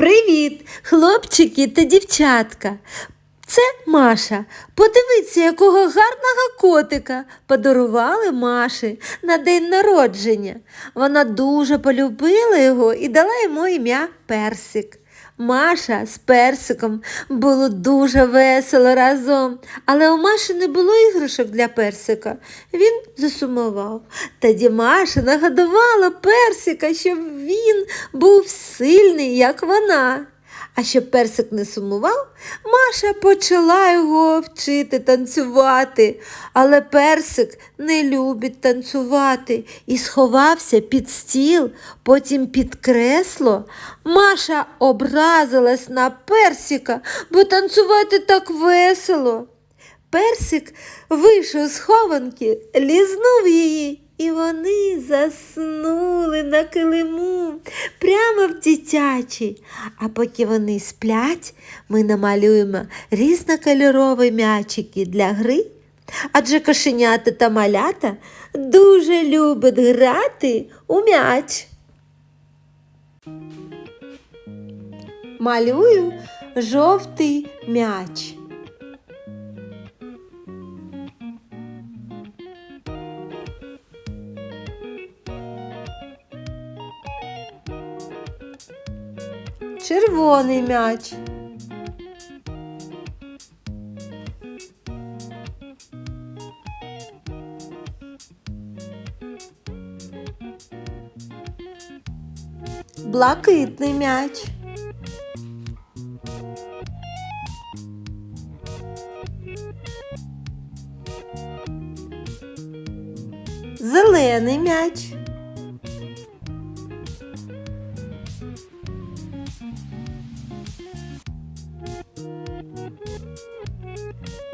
Привіт, хлопчики та дівчатка. Це Маша. Подивіться, якого гарного котика подарували Маші на день народження. Вона дуже полюбила його і дала йому ім'я Персик. Маша з персиком було дуже весело разом, але у Маші не було іграшок для персика. Він засумував. Тоді Маша нагадувала персика, щоб він був сильний, як вона. А щоб персик не сумував, Маша почала його вчити танцювати. Але персик не любить танцювати і сховався під стіл, потім під кресло. Маша образилась на персика, бо танцювати так весело. Персик вийшов з хованки, лізнув її, і вони заснули на килиму прямо в дитячій. А поки вони сплять, ми намалюємо різнокольорові м'ячики для гри. Адже кошенята та малята дуже люблять грати у м'яч. Малюю жовтий м'яч. Червоний м'яч. Блакитний м'яч. Зелений м'яч.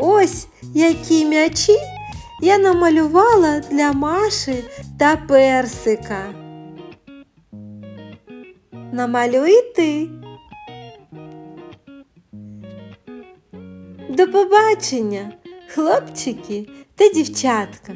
Ось які м'ячі я намалювала для Маші та персика. Намалюй ти. До побачення, хлопчики та дівчатка.